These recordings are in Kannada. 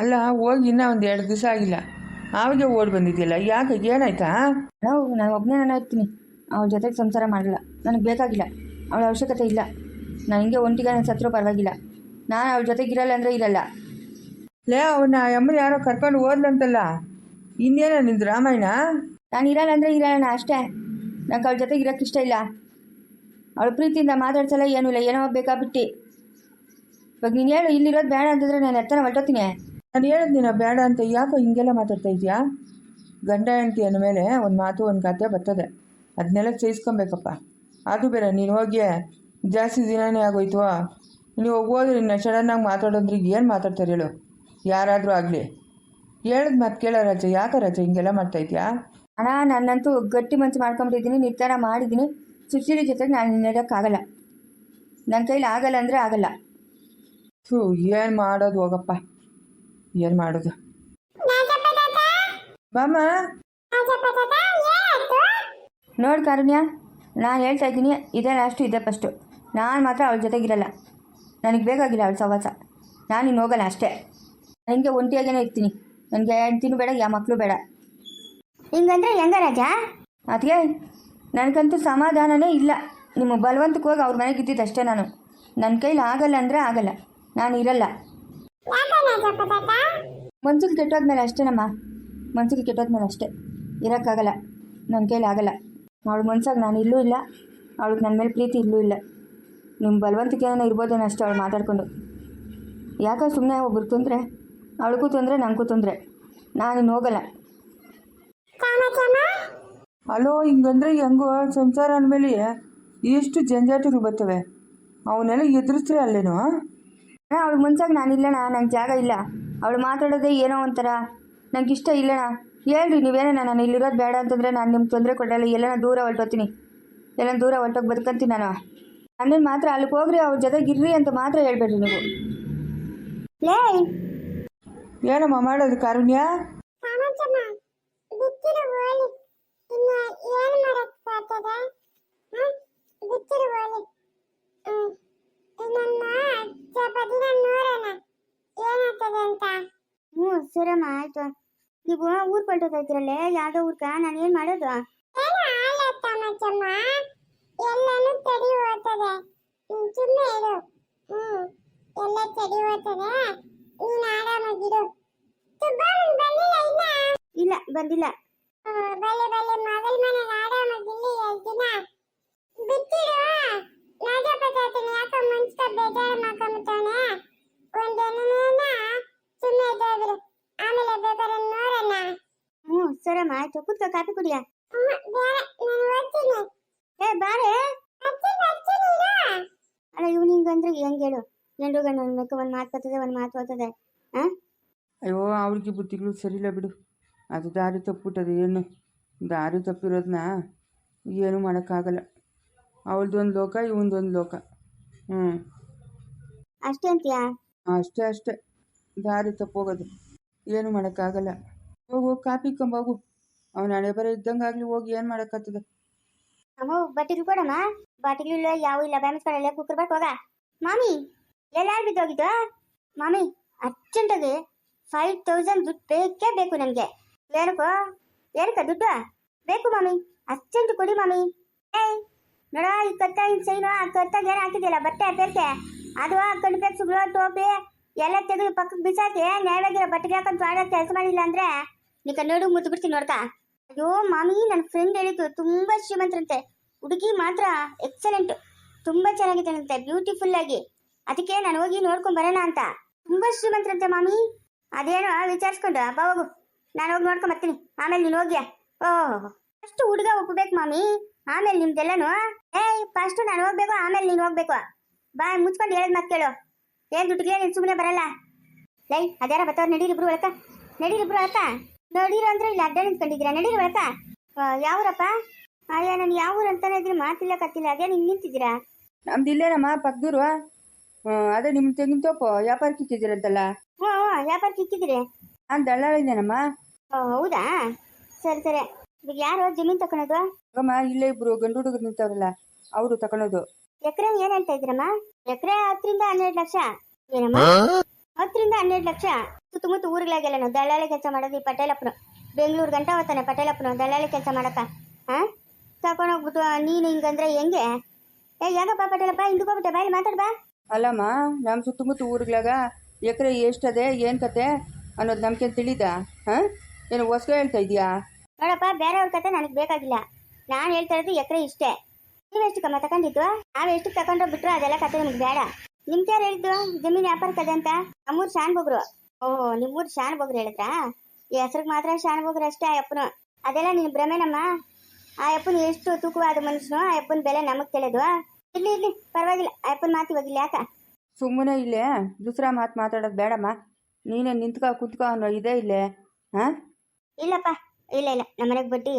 ಅಲ್ಲ ಹೋಗಿ ಇನ್ನೂ ಒಂದು ಎರಡು ದಿವಸ ಆಗಿಲ್ಲ. ಆವಾಗೆ ಓಡಿ ಬಂದಿದ್ದಿಲ್ಲ ಯಾಕೆ ಏನಾಯ್ತಾ? ನಾವು ನಾನು ಒಬ್ಬನೇ ನಾನು ಇರ್ತೀನಿ. ಅವಳ ಜೊತೆಗೆ ಸಂಸಾರ ಮಾಡಲ್ಲ ನನಗೆ ಬೇಕಾಗಿಲ್ಲ. ಅವಳ ಅವಶ್ಯಕತೆ ಇಲ್ಲ. ನಾನು ಹಿಂಗೆ ಒಂಟಿಗೆ ನನ್ನ ಸತ್ರೂ ಪರವಾಗಿಲ್ಲ. ನಾನು ಅವಳ ಜೊತೆಗೆ ಇರಲ್ಲ ಅಂದರೆ ಇರಲ್ಲ. ಲೇ ಅವನ್ನ ಅಮ್ಮನ ಯಾರೋ ಕರ್ಕೊಂಡು ಓದ್ಲಂತಲ್ಲ ಇನ್ನೇನ ನಿಂದು ರಾಮಾಯಣ? ನಾನು ಇರಲ್ಲ ಅಂದರೆ ಇರಲ್ಲ ಅಷ್ಟೇ. ನಂಗೆ ಅವಳ ಜೊತೆಗೆ ಇರೋಕ್ಕೆ ಇಷ್ಟ ಇಲ್ಲ. ಅವಳ ಪ್ರೀತಿಯಿಂದ ಮಾತಾಡ್ಸಲ್ಲ ಏನೂ ಇಲ್ಲ. ಏನೋ ಬೇಕಾಬಿಟ್ಟು ಇವಾಗ ನೀನು ಹೇಳು ಇಲ್ಲಿರೋದು ಬೇಡ ಅಂತಂದರೆ ನಾನು ಎತ್ತನ ಹೊರಟೋತೀನಿ ನಾನು ಹೇಳಿದ್ದೀನ ಬೇಡ ಅಂತ ಯಾಕೋ ಹಿಂಗೆಲ್ಲ ಮಾತಾಡ್ತಾ ಇದೆಯಾ ಗಂಡ ಹೆಂಡತಿ ಅಂದಮೇಲೆ ಒಂದು ಮಾತು ಒಂದು ಕತೆ ಬರ್ತದೆ. ಅದನ್ನೆಲ್ಲ ಸಹಿಸ್ಕೊಬೇಕಪ್ಪ ಅದು ಬೇರೆ ನೀನು ಹೋಗಿ ಜಾಸ್ತಿ ದಿನನೇ ಆಗೋಯ್ತು ನೀವು ಹೋದ್ರೆ ನಿನ್ನ ಸಡನ್ನಾಗಿ ಮಾತಾಡೋದ್ರೆ ಏನು ಮಾತಾಡ್ತಾರೆ ಹೇಳು? ಯಾರಾದರೂ ಆಗಲಿ. ಹೇಳಿದ ಮಾತು ಕೇಳೋ ರಾಜ ಯಾಕೆ ರಾಜ ಹಿಂಗೆಲ್ಲ ಮಾಡ್ತಾ ಇದೆಯಾ ಅಣ್ಣ ನನ್ನಂತೂ ಗಟ್ಟಿ ಮಂಚು ಮಾಡ್ಕೊಂಬಿಟ್ಟಿದ್ದೀನಿ ನಿರ್ಧಾರ ಮಾಡಿದ್ದೀನಿ. ಸುಶೀಲಿ ಜೊತೆಗೆ ನಾನು ನಡೆಯೋಕ್ಕಾಗಲ್ಲ ನನ್ನ ಕೈಲಿ ಆಗಲ್ಲ ಅಂದರೆ ಆಗಲ್ಲ. ಥೂ ಏನು ಮಾಡೋದು ಹೋಗಪ್ಪ. ಏನು ಮಾಡೋದು? ಬಾಮ್ಮ? ನೋಡಿ ಕಾರುಣ್ಯ ನಾನು ಹೇಳ್ತಾ ಇದ್ದೀನಿ ಇದೇ ಲಾಸ್ಟು ಇದೆ ಫಸ್ಟು ನಾನು ಮಾತ್ರ ಅವಳ ಜೊತೆಗಿರಲ್ಲ. ನನಗೆ ಬೇಕಾಗಿಲ್ಲ ಅವಳ ಸವಾಸ ನಾನು ಇನ್ನು ಹೋಗಲ್ಲ ಅಷ್ಟೇ. ನನಗೆ ಒಂಟಿಯಾಗೇನೆ ಇರ್ತೀನಿ. ನನಗೆ ಹೆಂಡ್ತಿನೂ ಬೇಡ ಯಾವ ಮಕ್ಕಳು ಬೇಡ. ಹಿಂಗಂದ್ರೆ ಹೆಂಗ ರಾಜ? ಅದಕ್ಕೆ ನನಗಂತೂ ಸಮಾಧಾನನೇ ಇಲ್ಲ. ನಿಮ್ಮ ಬಲವಂತಕ್ಕೆ ಹೋಗಿ ಅವ್ರ ಮನೆಗೆ ಇದ್ದಿದ್ದು ಅಷ್ಟೇ ನಾನು ನನ್ನ ಕೈಲಿ ಆಗಲ್ಲ ಅಂದರೆ ಆಗಲ್ಲ. ನಾನು ಇರಲ್ಲ. ಮನ್ಸಿಗೆ ಕೆಟ್ಟೋದ್ಮೇಲೆ ಅಷ್ಟೇನಮ್ಮ ಮನ್ಸಿಗೆ ಕೆಟ್ಟೋದ್ಮೇಲೆ ಅಷ್ಟೇ. ಇರೋಕ್ಕಾಗಲ್ಲ. ನನ್ನ ಕೈಲಿ ಆಗಲ್ಲ. ಅವಳು ಮನ್ಸಾಗ ನಾನು ಇಲ್ಲೂ ಇಲ್ಲ. ಅವಳಿಗೆ ನನ್ನ ಮೇಲೆ ಪ್ರೀತಿ ಇಲ್ಲೂ ಇಲ್ಲ. ನಿಮ್ಮ ಬಲವಂತಿಕೆ ಏನೋ ಇರ್ಬೋದೇನೋ ಅಷ್ಟೇ ಅವಳು ಮಾತಾಡ್ಕೊಂಡು. ಯಾಕೆ ಸುಮ್ಮನೆ ಒಬ್ರು ತೊಂದರೆ? ಅವಳಿಗೂ ತೊಂದರೆ, ನನಗೂ ತೊಂದರೆ. ನಾನು ಹೋಗಲ್ಲ. ಅಲೋ, ಹಿಂಗಂದ್ರೆ ಹೆಂಗೋ ಸಂಸಾರ ಅಂದಮೇಲೆ ಎಷ್ಟು ಜಂಜಾಟಗಳು ಬರ್ತವೆ. ಅವನ್ನೆಲ್ಲ ಎದುರಿಸ್ರೆ ಅಲ್ಲೇನೋ ಅಣ್ಣ ಅವಳು ಮುಂಚಾಗಿ ನಾನು ಇಲ್ಲಣ್ಣ ನಂಗೆ ಜಾಗ ಇಲ್ಲ. ಅವಳು ಮಾತಾಡೋದೇ ಏನೋ ಒಂಥರ. ನಂಗೆ ಇಷ್ಟ ಇಲ್ಲಣ್ಣ. ಹೇಳ್ರಿ ನೀವೇನ ನಾನು ಇಲ್ಲಿರೋದು ಬೇಡ ಅಂತಂದರೆ ನಾನು ನಿಮ್ಗೆ ತೊಂದರೆ ಕೊಡಲ್ಲ ಎಲ್ಲನ ದೂರ ಹೊರಟೋತೀನಿ ಎಲ್ಲ ದೂರ ಹೊರಟೋಗಿ ಬದುಕಂತೀನಿ ನಾನು. ನನ್ನನ್ನು ಮಾತ್ರ ಅಲ್ಲಿಗೆ ಹೋಗ್ರಿ ಅವ್ರ ಜೊತೆಗೆ ಇರ್ರಿ ಅಂತ ಮಾತ್ರ ಹೇಳ್ಬೇಡ್ರಿ ನೀವು. ಲೇ! ಏನಮ್ಮ ಮಾಡೋದು ಕಾರುಣ್ಯ? ಕಾಮಚಮ್ಮ ಬಿತ್ತಿರು ಹೋಲಿ ಇನ್ನು ಏನು ಬಿತ್ತಿರು ಹೋಲಿ ಇನ್ನೊಂದು ಸ್ವಲ್ಪ ದಿನ ನೋಡೋಣ ಏನಾಗ್ತದೆ ಅಂತ ಹ್ಞೂ ಸರಮ್ಮ ಆಯ್ತು. ನೀವು ಊರ್ ಹೊರಟೋಗ್ತಾ ಯಾವ್ದೋ ಊರ್ಗ ನಾನು ಏನು ಮಾಡೋದು? ಏನು ಆಲ ಕಾಮಚಮ್ಮ ಎಲ್ಲಾನು ತಡಿ ಹೋಗ್ತದೆ. ಸುಮ್ಮನೆ ಇರು. ಹ್ಮ್ ಎಲ್ಲ ತಡಿ ಹೋಗ್ತದೆ. ನೀನು ಆರಾಮಾಗಿರು ಸುಬ್ಬಮ್ಮನ್ ಬಂದಿಲ್ಲ ಇಲ್ಲ ಬಂದಿಲ್ಲ. ಮಗಳ ಮನೆಗೆ ಆರಾಮಾಗಿಲ್ಲಿ ಎರಡು ದಿನ. ನಾಜಪತಾತನ ಯಾಕ ಬೇಜಾರು ಮಾಡ್ಕೊಂಬಿಟ್ಟವನೆ ಸುಮ್ಮನೆ ಇದ್ದೋಗ್ರು ಆಮೇಲೆ ಬೇಕಾದ್ರೆ ನೋಡೋಣ ಸರಮ್ಮ ಆಯ್ತು. ಕೂತ್ಕೋ ಕಾಫಿ ಕುಡಿಯ? ಏ ಬಾರೆ. ಅಲ್ಲ ಇವ್ನಿಂಗ್ ಅಂದ್ರೆ ಹೆಂಗ್ ಹೇಳು? ಗಂಡು ಗಂಡು ಅನ್ಬೇಕು ಒಂದು ಮಾತು ಬರ್ತದೆ ಒಂದ್ ಮಾತು ಬರ್ತದೆ. ಆ? ಅಯ್ಯೋ ಅವ್ರಿಗೆ ಬುದ್ಧಿಗಳು ಸರಿಯಿಲ್ಲ ಬಿಡು. ಅದು ದಾರಿ ತಪ್ಪಿಬಿಟ್ಟದು ಏನು? ದಾರಿ ತಪ್ಪಿರೋದನ್ನ ಏನು ಮಾಡೋಕ್ಕಾಗಲ್ಲ. ಅವಳದೊಂದು ಲೋಕ ಇವನದೊಂದು ಲೋಕ. ಹ್ಞೂ ಅಷ್ಟೇ ಅಂತೀಯಾ? ಅಷ್ಟೇ ಅಷ್ಟೇ. ದಾರಿ ತಪ್ಪೋಗೋದು. ಏನು ಮಾಡೋಕ್ಕಾಗಲ್ಲ. ಹೋಗು ಕಾಪಿ ಕಂಬೋಗು ಅವನ ಹಣೆ ಬರ ಇದ್ದಂಗಾಗ್ಲಿ ಹೋಗಿ ಏನು ಮಾಡೋಕ್ಕಾಗ್ತದೆ? ಅಮ್ಮ ಬಟ್ಟಿಗಳು ಕೊಡಮ್ಮ ಬಾಟಿಗಳು ಇಲ್ಲ, ಯಾವ ಇಲ್ಲ ಬ್ಯಾಮಿಸ್ಕೊಳ್ಳಲ್ಲ ಕುಕ್ಕರ್ ಬಟ್ ಹೋಗ. ಮಾಮಿ ಎಲ್ಲ ಬಿದ್ದೋಗಿದ್ದು ಮಾಮಿ, ಅರ್ಜೆಂಟಾಗಿ ಫೈವ್ ತೌಸಂಡ್ ದುಡ್ಡು ಬೇಕೇ ಬೇಕು ನನಗೆ. ಏನಕ್ಕೋ? ಏನಕ್ಕ ದುಡ್ಡು? ಬೇಕು ಮಾಮಿ, ಅರ್ಜೆಂಟ್ ಕೊಡಿ ಮಾಮಿ. ಏಯ್, ನೋಡ, ಈ ಕತ್ತ ಈ ಸೈನು ಆ ಕತ್ತಾಗ ಏನು ಬಟ್ಟೆ ಬೇರ್ಕೆ ಅದು ಕಣ್ಣು ಬೇಕು ಟೋಪಿ, ಎಲ್ಲ ತೆಗೆದು ಪಕ್ಕಕ್ಕೆ ಬಿಸಾಕಿ, ನ್ಯಾಯವಾಗಿರೋ ಬಟ್ಟೆಗೆ ಹಾಕೊಂಡು ಕೆಲಸ ಮಾಡಿಲ್ಲ ಅಂದ್ರೆ? ನೀ ಕನ್ನಡ ಮುದ್ದು ಬಿಡ್ತೀನಿ ನೋಡ್ತಾ? ಅಯ್ಯೋ, ಮಾಮಿ ನನ್ನ ಫ್ರೆಂಡ್ ಹೇಳಿದ್ದು ತುಂಬ ಶ್ರೀಮಂತರಂತೆ. ಹುಡುಗಿ ಮಾತ್ರ ಎಕ್ಸಲೆಂಟ್ ತುಂಬ ಚೆನ್ನಾಗಿದ್ದಾನಂತೆ ಬ್ಯೂಟಿಫುಲ್ ಆಗಿ. ಅದಕ್ಕೆ ನಾನು ಹೋಗಿ ನೋಡ್ಕೊಂಡು ಬರೋಣ ಅಂತ. ತುಂಬ ಶ್ರೀಮಂತರಂತೆ ಮಾಮಿ. ಅದೇನೋ ವಿಚಾರಿಸ್ಕೊಂಡು, ಬಾ ಹೋಗು. ನಾನು ಹೋಗಿ ನೋಡ್ಕೊಂಡು ಬರ್ತೀನಿ. ಆಮೇಲೆ ನೀನು ಹೋಗ್ಯಾ? ಓಹ್ ಫಸ್ಟ್ ಹುಡುಗ ಒಪ್ಪಬೇಕು ಮಾಮಿ. ಆಮೇಲೆ ನಿಮ್ದೆಲ್ಲನು? ಏಯ್ ಫಸ್ಟ್ ನಾನು ಹೋಗ್ಬೇಕು, ಆಮೇಲೆ ನೀನು ಹೋಗ್ಬೇಕು. ಬಾ, ಮುಚ್ಕೊಂಡು ಹೇಳದ್ ಮಾತು ಕೇಳು. ಏನ್ ದುಡ್ಡಿಗೆ ನೀನು ಸುಮ್ಮನೆ ಬರಲ್ಲ. ಲೈ, ಅದ್ಯಾರ ಬತ್ತವ್ರು ನಡೀರಿಬ್ರು ಒಳಕ. ನಡೀರಿಬ್ರು ಅಕ್ಕ ನಡೀರು ಅಂದ್ರೆ ಇಲ್ಲಿ ಅಡ್ಡ ನಿಂತ್ಕೊಂಡಿದ್ದೀರಾ? ನಡೀರಿ ಒಳಕ ಯಾವೂರಪ್ಪ? ಅಯ್ಯ ನಾನು ಯಾವ ಊರು ಅಂತಾನೆ ಇದ್ರೆ ಮಾತಿಲ್ಲ ಕತ್ತಿಲ್ಲ ಅದೇ ನಿಂಗೆ ನಿಂತಿದ್ದೀರಾ? ನಮ್ದು ಇಲ್ಲೇನಮ್ಮ ಪಕ್ಕದೂರು ಅದೇ ನಿಮ್ಮ ತೆಂಗಿನ ತೋಪು. ವ್ಯಾಪಾರಕ್ಕೆ ಇಕ್ಕಿದ್ದೀರಂತಲ್ಲ ಹ್ಞೂ ಹ್ಞೂ ವ್ಯಾಪಾರಕ್ಕೆ ಇಕ್ಕಿದ್ದೀರಿ? ನಾನು ದಳ್ಳಾಳಿದ್ದೇನಮ್ಮ ಓ ಹೌದಾ? ಸರಿ ಸರಿ. ಇವಾಗ ಯಾರು? ಜಮೀನ್ ತಗೊಳೋದು ಅಮ್ಮ ಇಲ್ಲೇ ಇಬ್ರು ಗಂಡು ಹುಡುಗರು ನಿಂತವ್ರಲ್ಲ ಅವರು ತಕೊಳೋದು ಎಕರೆ ಏನ್ ಹೇಳ್ತಾ ಇದ್ದೀರಮ್ಮ? ಎಕರೆ ಹತ್ತರಿಂದ ಹನ್ನೆರಡು ಲಕ್ಷ. ಏನಮ್ಮ ಹತ್ತರಿಂದ ಹನ್ನೆರಡು ಲಕ್ಷ ಸುತ್ತಮುತ್ತ ಊರುಗಳಾಗೆಲ್ಲ ದಳ್ಳಾಳಿ ಕೆಲಸ ಮಾಡೋದು ಈ ಪಟೇಲಪ್ಪನು. ಬೆಂಗಳೂರು ಗಂಟ ಹೋಗ್ತಾನೆ ಪಟೇಲಪ್ಪನು ದಳ್ಳಾಳಿ ಕೆಲಸ ಮಾಡಕ್ಕ ಹಾ ತಗೊಂಡೋಗ್ಬಿಟ್ಟು ನೀನು ಹಿಂಗಂದ್ರೆ ಹೆಂಗೆ? ಏ ಯಾಕಪ್ಪ ಪಟೇಲಪ್ಪ ಹಿಂದಕ್ಕೋಗ್ಬಿಟ್ಟೆ ಬಾಯಿ ಮಾತಾಡ್ ಬಾ. ಅಲ್ಲಮ್ಮ ನಮ್ಮ ಸುತ್ತಮುತ್ತ ಊರುಗಳಾಗ ಎಕರೆ ಎಷ್ಟದೆ ಏನು ಕತೆ ಅನ್ನೋದು ನಮ್ಗೆ ತಿಳಿದ ಹಾಂ ಏನು ಹೊಸ್ಕ ಹೇಳ್ತಾ ಇದೀಯಾ? ನೋಡಪ್ಪ ಬೇರೆಯವ್ರ ಕತೆ ನನಗೆ ಬೇಕಾಗಿಲ್ಲ. ನಾನು ಹೇಳ್ತಾ ಇರೋದು ಎಕರೆ ಇಷ್ಟೇ. ನೀವೆಷ್ಟು ಕಮ್ಮ ತಗೊಂಡಿದ್ವಾ ನಾವು ಎಷ್ಟು ತಗೊಂಡ್ರು ಬಿಟ್ರು ಅದೆಲ್ಲ ಕತೆ ನಿಮ್ಗೆ ಬೇಡ. ನಿಮ್ಗೆ ಯಾರು ಹೇಳಿದ್ದು ವ್ಯಾಪಾರ ವ್ಯಾಪಾರಕ್ಕದೆ ಅಂತ? ನಮ್ಮೂರು ಶಾನ್ ಬೊಗ್ರು ಓಹ್ ನಿಮ್ಮೂರು ಶಾನ್ ಬೊಗ್ರು ಹೇಳಿದ್ರಾ? ಈ ಹೆಸ್ರಿಗೆ ಮಾತ್ರ ಶಾನ್ ಬೊಗ್ರು ಅಷ್ಟೇ ಆ ಅಪ್ಪನು. ಅದೆಲ್ಲ ನೀನ್ ಭ್ರಮೆನಮ್ಮ? ಆ ಅಪ್ಪನ ಎಷ್ಟು ತೂಕವಾದ ಮನುಷ್ಯನು ಆ ಅಪ್ಪನ ಬೆಲೆ ನಮಗೆ ತಿಳಿದು. ಇರ್ಲಿ ಇರ್ಲಿ ಪರವಾಗಿಲ್ಲ. ಆ ಅಪ್ಪನ ಮಾತು ಇವಾಗಿಲ್ಲ ಯಾಕ? ಸುಮ್ಮನೆ ಇಲ್ಲೇ ದುಸರಾ ಮಾತು ಮಾತಾಡೋದು ಬೇಡಮ್ಮ. ನೀನೇ ನಿಂತ್ಕೊ ಕುತ್ಕೊ ಅನ್ನೋ ಇದೇ ಇಲ್ಲೇ ಹಾಂ? ಇಲ್ಲಪ್ಪ ಇಲ್ಲ ಇಲ್ಲ. ನಮ್ಮ ಮನೆಗೆ ಬಡ್ಡಿ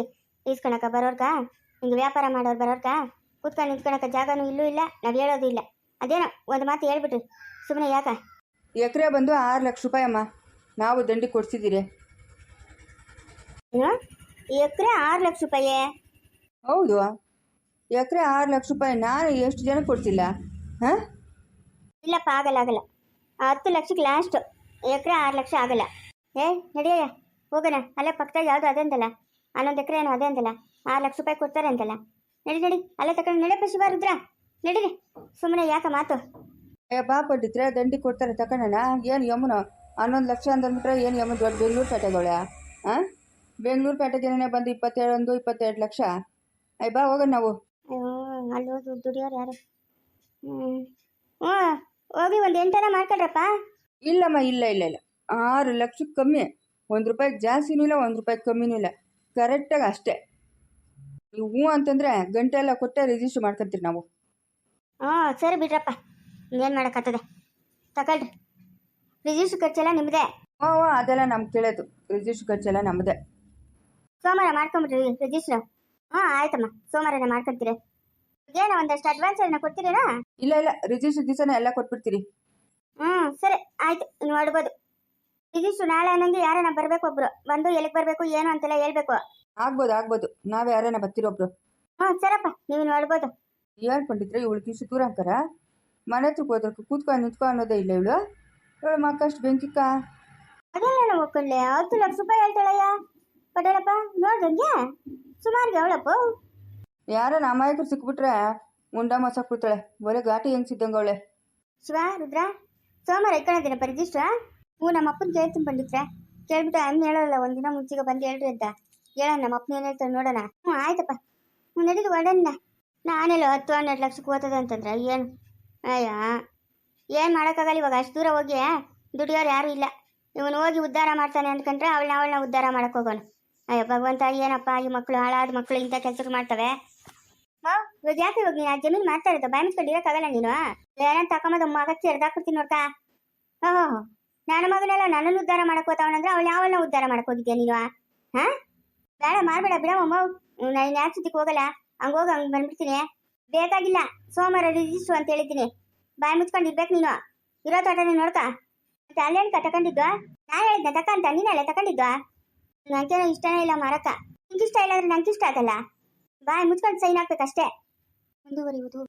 ಇಸ್ಕೊಳಕ ಬರೋರ್ಕ ಹಿಂಗೆ ವ್ಯಾಪಾರ ಮಾಡೋರು ಬರೋರ್ಕ ಕುತ್ಕೊಂಡು ನಿಂತ್ಕೊಳಕ ಜಾಗನೂ ಇಲ್ಲೂ ಇಲ್ಲ ನಾವ್ ಹೇಳೋದು ಇಲ್ಲ. ಅದೇನೋ ಒಂದು ಮಾತು ಹೇಳ್ಬಿಟ್ರಿ. ಸುಮ್ಮನೆ ಯಾಕ? ಎಕರೆ ಬಂದು ಆರು ಲಕ್ಷ ರೂಪಾಯಿ ಅಮ್ಮ. ನಾವು ದಂಡಿ ಕೊಡ್ಸಿದ್ದೀರಿ. ಎಕರೆ ಆರು ಲಕ್ಷ ರೂಪಾಯಿ? ಹೌದು. ಎಕರೆ ಆರು ಲಕ್ಷ ರೂಪಾಯಿ ನಾನು ಎಷ್ಟು ಜನ ಕೊಡ್ತಿಲ್ಲ ಹಾಂ? ಇಲ್ಲಪ್ಪ ಆಗಲ್ಲ ಆಗಲ್ಲ. ಹತ್ತು ಲಕ್ಷಕ್ಕೆ ಲಾಸ್ಟ್ ಎಕರೆ ಆರು ಲಕ್ಷ ಆಗಲ್ಲ. ಏ ನಡೆಯ ಹೋಗೋಣ. ಅಲ್ಲೇ ಪಕ್ಕದಾಗ ಯಾವುದು ಅದೇ ಅಂತಲ್ಲ. ಹನ್ನೊಂದು ಎಕರೆ ಏನೋ ಅದೇ ಅಂತಲ್ಲ. ಆರು ಲಕ್ಷ ರೂಪಾಯಿ ಕೊಡ್ತಾರೆ ಅಂತಲ್ಲ. ನಡಿ ನಡಿ. ಅಲ್ಲೇ ತಗೊಂಡು ನಡೆಯಪ್ಪ ಶಿವ ರುದ್ರ ನಡೀರಿ. ಸುಮ್ಮನೆ ಯಾಕ ಮಾತು? ಏ ಬಾ ಪಂಡಿತ್ರೆ ದಂಡಿ ಕೊಡ್ತಾರೆ ತಕೊಳ್ಳೋಣ ಏನು ಯಮುನ? ಹನ್ನೊಂದು ಲಕ್ಷ ಅಂದ್ಬಿಟ್ರೆ ಏನು ಯಮ್ಮ ದೊಡ್ಡ ಬೆಂಗಳೂರು ಪೇಟೆಗಳ ಹಾಂ ಬೆಂಗಳೂರು ಪೇಟೆ ಜನನೇ ಬಂದು ಇಪ್ಪತ್ತೇಳೊಂದು ಇಪ್ಪತ್ತೆರಡು ಲಕ್ಷ. ಅಯ್ಯ ಬಾ ಹೋಗೋಣ ನಾವು. ಅಲ್ಲಿ ಹೋಗಿ ದುಡಿಯೋರು ಯಾರು? ಹ್ಞೂ ಹೋಗಿ ಒಂದು ಎಂಟನ ಮಾಡ್ಕೊಳ್ರಪ್ಪ. ಇಲ್ಲಮ್ಮ ಇಲ್ಲ ಇಲ್ಲ ಇಲ್ಲ. ಆರು ಲಕ್ಷಕ್ಕೆ ಕಮ್ಮಿ. ಒಂದು ರೂಪಾಯಿ ಜಾಸ್ತಿನೂ ಇಲ್ಲ ಒಂದು ರೂಪಾಯಿ ಕಮ್ಮಿನೂ ಇಲ್ಲ. ಕರೆಕ್ಟಾಗಿ ಅಷ್ಟೇ. ನೀವು ಹ್ಞೂ ಅಂತಂದರೆ ಗಂಟೆ ಎಲ್ಲ ಕೊಟ್ಟೆ ರಿಜಿಸ್ಟ್ರ್ ಮಾಡ್ಕೊತೀರಿ ನಾವು. ಹ್ಞೂ ಸರಿ ಬಿಡ್ರಪ್ಪ. ಏನು ಮಾಡೋಕ್ಕತ್ತದೆ ತಗೊಳ್ರಿ. ರಿಜಿಸ್ಟ್ರ್ ಖರ್ಚೆಲ್ಲ ನಿಮ್ಮದೇ ಓ ಓ, ಅದೆಲ್ಲ ನಮ್ಗೆ ತಿಳಿಯೋದು ರಿಜಿಸ್ಟ್ರ್ ಖರ್ಚೆಲ್ಲ ನಮ್ಮದೇ ಸೋಮವಾರ ಮಾಡ್ಕೊಂಬಿಡ್ರಿ ರಿಜಿಸ್ಟ್ರ್ ಹಾಂ ಆಯ್ತಮ್ಮ. ಸೋಮವಾರನೇ ಮಾಡ್ಕೊಂತೀರಿ. ಏನೋ ಒಂದಷ್ಟು ಅಡ್ವಾನ್ಸ್ ಏನೋ ಕೊಡ್ತೀರಾ ಇಲ್ಲ ಇಲ್ಲ. ರಿಜಿಸ್ಟ್ರ್ ದಿವಸನ ಎಲ್ಲ ಕೊಟ್ಬಿಡ್ತೀರಿ. ಹ್ಞೂ ಸರಿ. ಆಯ್ತು ನೋಡ್ಬೋದು ರಿಜಿಸ್ಟ್ರ್ ನಾಳೆ ಅನ್ನಂಗೆ ಯಾರನ್ನ ಬರಬೇಕು ಒಬ್ರು? ಬಂದು ಎಲ್ಲಿಗೆ ಬರಬೇಕು ಏನು ಅಂತೆಲ್ಲ ಹೇಳ್ಬೇಕು. ಆಗ್ಬೋದು ಆಗ್ಬೋದು. ನಾವೇ ಬರ್ತಿರೋ ಒಬ್ರು. ಹ್ಞೂ ಸರಪ್ಪ. ನೀವು ನೋಡ್ಬೋದು ಏನು ಪಂಡಿತ್ರೆ ಇವಳಿಗೆ ಇಷ್ಟು ದೂರ ಅಂತಾರ ಮನೆ ಹತ್ರಕ್ಕೆ ಹೋದ್ರೆ ಕೂತ್ಕೊಂಡು ನಿಂತ್ಕೊ ಅನ್ನೋದೇ ಇಲ್ಲ ಇವಳು. ಇವಳು ಮಕ್ಕಷ್ಟು ಬೆಂಕಿಕ್ಕ. ಅದೆಲ್ಲ ಒಕ್ಕಳ್ಳೆ ಹತ್ತು ಲಕ್ಷ ರೂಪಾಯಿ ಹೇಳ್ತಾಳಯ್ಯ. ಪಟೇಲಪ್ಪ ನೋಡ್ದಂಗೆ ಸುಮಾರಿಗೆ ಅವಳಪ್ಪ. ಯಾರನ್ನ ಅಮಾಯಕರು ಸಿಕ್ಬಿಟ್ರೆ ಉಂಡ ಮೊಸಕ್ ಬಿಡ್ತಾಳೆ ಒಳ್ಳೆ ಘಾಟಿ ಹೆಂಗ್ಸಿದ್ದಂಗೆ ಅವಳೆ. ಶಿವ ರುದ್ರ ಸೋಮವಾರ ಇಟ್ಕೊಂಡಿದ್ದೀನಪ್ಪ ರಿಜಿಸ್ಟ್ರ? ಹ್ಞೂ ನಮ್ಮ ಅಪ್ಪನ ಕೇಳ್ತೀನಿ ಬಂದಿದ್ರೆ ಕೇಳ್ಬಿಟ್ಟು ಅಮ್ಮ ಹೇಳಲ್ಲ ಒಂದಿನ ಮುಂಚೆಗೆ ಬಂದು ಹೇಳ್ರಿ ಅಂತ. ಹೇಳೋಣ ನಮ್ಮ ಅಪ್ಪನ ಏನು ಹೇಳ್ತಾರೆ ನೋಡೋಣ. ಹ್ಞೂ ಆಯ್ತಪ್ಪ. ಹ್ಞೂ ನಡೀಲಿ ಒಡನ್ನ ನಾನೆಲ್ಲ ಹತ್ತು ಹನ್ನೆರಡು ಲಕ್ಷಕ್ಕೆ ಓದ್ತದೆ ಅಂತಂದ್ರೆ ಏನು? ಅಯ್ಯ, ಏನು ಮಾಡೋಕ್ಕಾಗಲ್ಲ ಇವಾಗ? ಅಷ್ಟು ದೂರ ಹೋಗಿ ದುಡಿಯೋರು ಯಾರು ಇಲ್ಲ. ಇವನು ಹೋಗಿ ಉದ್ಧಾರ ಮಾಡ್ತಾನೆ ಅಂದ್ಕೊಂಡ್ರೆ ಅವಳನ್ನ ಅವಳನ್ನ ಉದ್ಧಾರ ಮಾಡಕ್ಕೆ ಹೋಗೋಣ ಅಯ್ಯೋ, ಭಗವಂತ, ಏನಪ್ಪ ಈ ಮಕ್ಕಳು ಹಾಳಾದ ಮಕ್ಕಳು ಇಂಥ ಕೆಲಸಕ್ಕೆ ಮಾಡ್ತವೆ? ಇವಾಗ ಯಾಕೆ ಇವಾಗ ನೀನು ಆ ಜಮೀನ್ ಮಾಡ್ತಾ ಇರೋದು? ಬಾಯಿ ಮುಚ್ಕೊಂಡು ಇರೋಕ್ಕಾಗಲ್ಲ ನೀನು? ಏನಂತ ತಕೊಂಬದು ಮಗ ಚೆರ್ದಾಕ್ಬಿಡ್ತೀನಿ ನೋಡ್ಕ? ಓಹೋ ನನ್ನ ಮಗನೆಲ್ಲ ನನ್ನನ್ನು ಉದ್ಧಾರ ಮಾಡಕ್ ಹೋತಾವನಂದ್ರೆ ಅವಳು ಅವಳನ್ನ ಉದ್ಧಾರ ಮಾಡಕ್ಕೆ ಹೋಗಿದ್ಯಾ ನೀನು ಹಾ? ಬೇಡ ಮಾಡ್ಬೇಡ ಬಿಡಮ್ಮ ನಾನು ಯಾಕೆ ಸುತ್ತಿಗೆ ಹೋಗಲ್ಲ. ಹಂಗ ಹಂಗೆ ಬಂದ್ಬಿಡ್ತೀನಿ. ಬೇಕಾಗಿಲ್ಲ, ಸೋಮವಾರ ರಿಜಿಸ್ಟ್ರು ಅಂತ ಹೇಳಿದ್ದೀನಿ. ಬಾಯಿ ಮುಚ್ಕೊಂಡು ಇರ್ಬೇಕು ನೀನು. ಇರೋ ತೋಟ ನೀನು ನೋಡ್ತಾ ಮತ್ತೆ ಅಲ್ಲೇನ್ಕ ತಗೊಂಡಿದ್ದು ನಾ ಹೇಳಿದ್ನ ತಕಂತ ಅಲ್ಲೇ ತಗೊಂಡಿದ್ದು ನಂಗೇನೋ ಇಷ್ಟನೇ ಇಲ್ಲ ಮಾರಕ್ಕ. ನಿಂಗೆ ಇಷ್ಟ ಇಲ್ಲ ಅಂದ್ರೆ ನಂಗೆ ಇಷ್ಟ ಆಗಲ್ಲ ಬಾಯಿ ಮುಚ್ಕೊಂಡು ಸೈನ್ ಹಾಕ್ಬೇಕಷ್ಟೇ. ಮುಂದುವರಿಯುವುದು